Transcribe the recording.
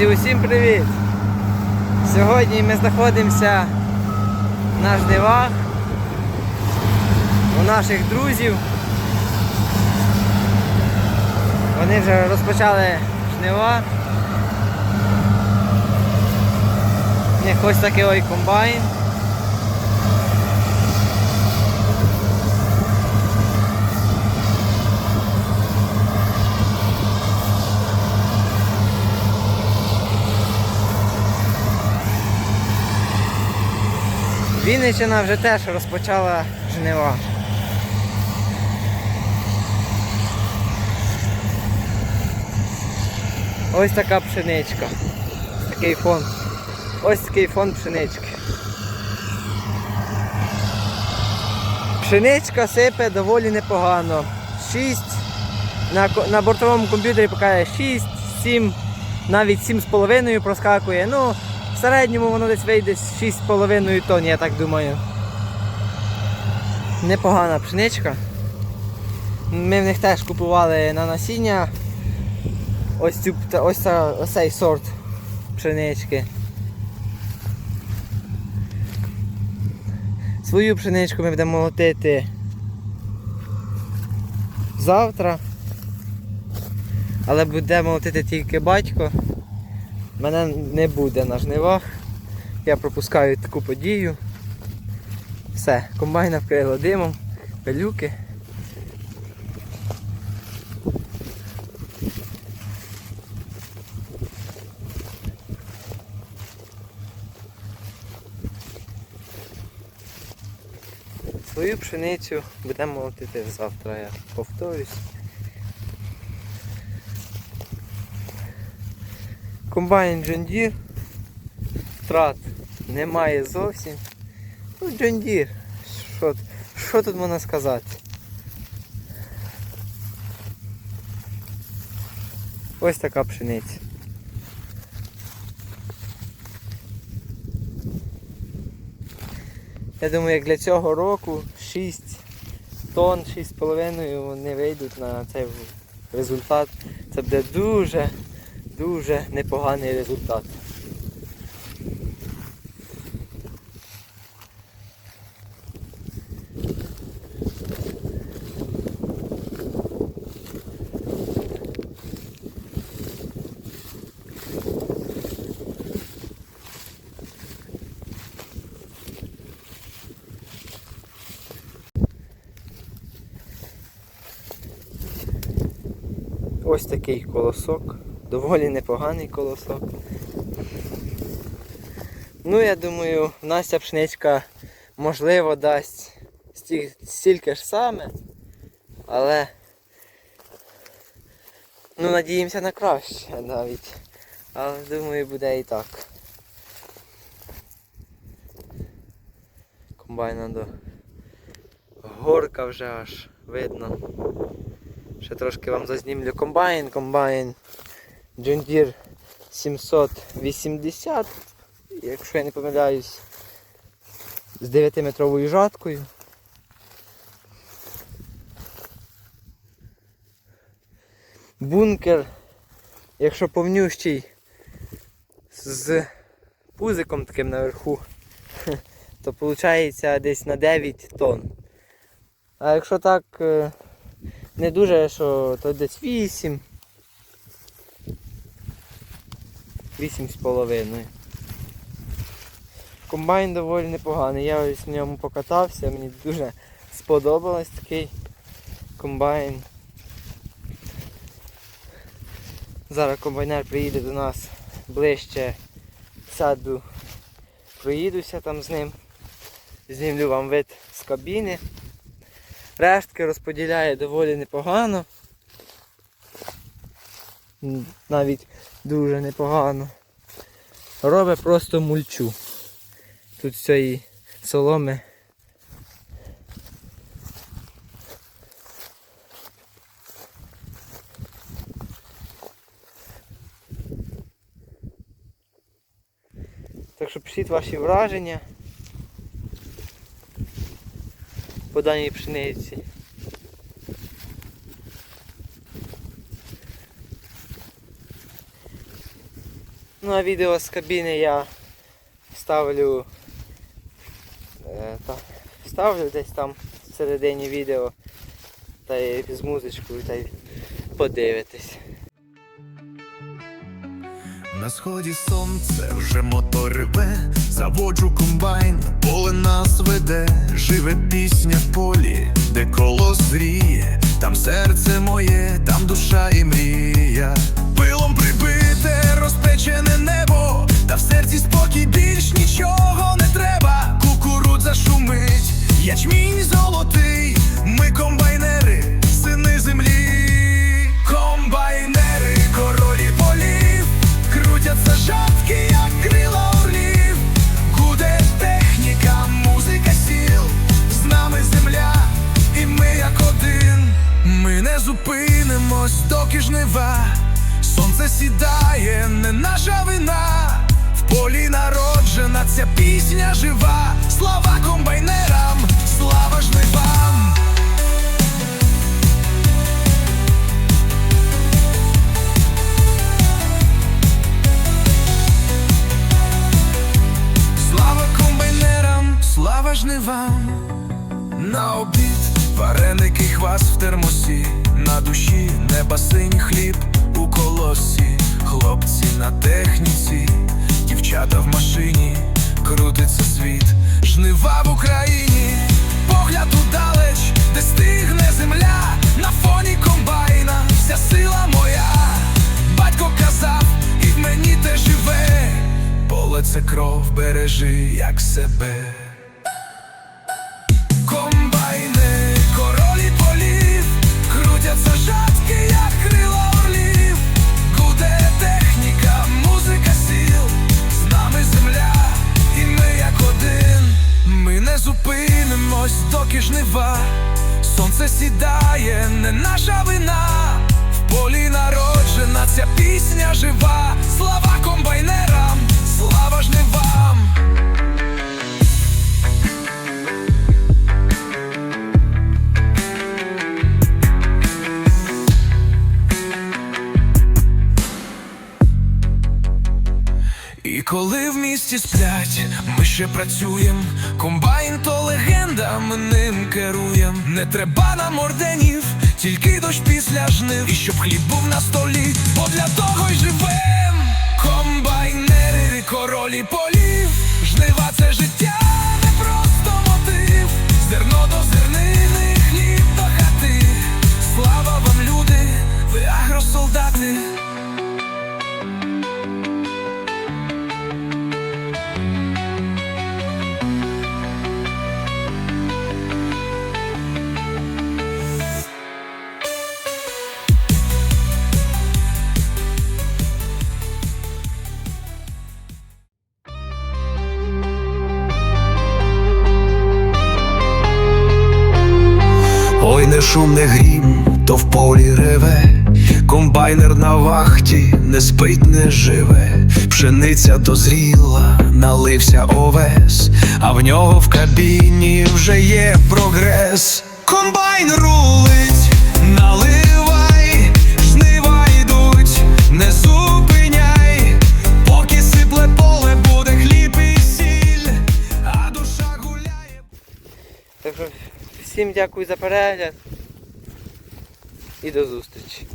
Друзі, усім привіт! Сьогодні ми знаходимося на жнивах у наших друзів. Вони вже розпочали жнива. У них ось такий ой комбайн. Вінниччина вже теж розпочала жнива. Ось така пшеничка. Такий фон. Ось такий фон пшенички. Пшеничка сипе доволі непогано. 6. На, на бортовому комп'ютері показує 6, 7, навіть 7,5 проскакує. Ну, в середньому воно десь вийде 6,5 тонн, я так думаю. Непогана пшеничка. Ми в них теж купували на насіння. Ось цю ось, ця, ось цей сорт пшенички. Свою пшеничку ми будемо молотити завтра. Але буде молотити тільки батько. Мене не буде на жнивах. Я пропускаю таку подію. Все, комбайна вкрило димом, пилюки. Свою пшеницю будемо молотити завтра, я повторюсь. Комбайн John Deere. Втрат немає зовсім. Ну, John Deere. Що, що тут можна сказати? Ось така пшениця. Я думаю, як для цього року 6 тонн, 6,5 вони вийдуть на цей результат. Це буде дуже, дуже непоганий результат. Ось такий колосок. Доволі непоганий колосок. Ну, я думаю, в нас ця пшеничка можливо дасть стільки ж саме, але ну, надіємося на краще навіть. Але думаю буде і так. Комбайна до горка вже аж видно. Ще трошки вам зазнімлю комбайн. Комбайн Deere 780, якщо я не помиляюсь, з 9-метровою жаткою. Бункер, якщо повнющий, з пузиком таким наверху, то виходить десь на 9 тонн. А якщо так е, не дуже, що то десь 8. 8 з половиною. Комбайн доволі непоганий. Я ось в ньому покатався, мені дуже сподобалось такий комбайн. Зараз комбайнер приїде до нас ближче, сяду, проїдуся там з ним. Знімлю вам вид з кабіни. Рештки розподіляє доволі непогано. Навіть дуже непогано. Робить просто мульчу. Тут цієї соломи. Так що пишіть ваші враження по даній пшениці. Ну а відео з кабіни я ставлю. Е, та, ставлю десь там всередині відео. Та й з музичкою та й подивитесь. На сході сонце вже мотор реве, заводжу комбайн, поле нас веде, живе пісня в полі, де колос зріє, там серце моє, там душа і мрія. Прибите, небо, та в серці спокій більш нічого не треба. Кукурудза шумить, ячмінь золотий, ми комбайнери, сини землі. Комбайнери, королі полів, крутяться жатки, як крила орлів, гуде техніка, музика сіл, з нами земля, і ми як один. Ми не зупинимось, доки жнива, сонце сідає, не наша вина. В полі народжена ця пісня жива. Слава комбайнерам, слава жнивам. Слава комбайнерам, слава жнивам. На обід вареники хвас в термосі, на душі неба синій хліб колосі, хлопці на техніці, дівчата в машині, крутиться світ, жнива в Україні, погляд удалеч, де стигне земля, на фоні комбайна, вся сила моя, батько казав, і в мені те живе, поле це кров бережи як себе. Жнива, сонце сідає, не наша вина. В полі народжена ця пісня жива. Слава комбайнерам, слава жнивам. І коли в місті сплять, ми ще працюєм. Комбайн керуєм. Не треба нам орденів, тільки дощ після жнив. І щоб хліб був на столі, бо для того й живем. Комбайнери, королі полів, жнива це життя, не просто мотив. Зерно до зернини, шум, не грім, то в полі реве, комбайнер на вахті, не спить, не живе, пшениця дозріла, налився овес, а в нього в кабіні вже є прогрес. Комбайн рулить, наливай, жнива йдуть, не зупиняй, поки сипле поле буде хліб і сіль, а душа гуляє. Всім дякую за перегляд і до зустрічі.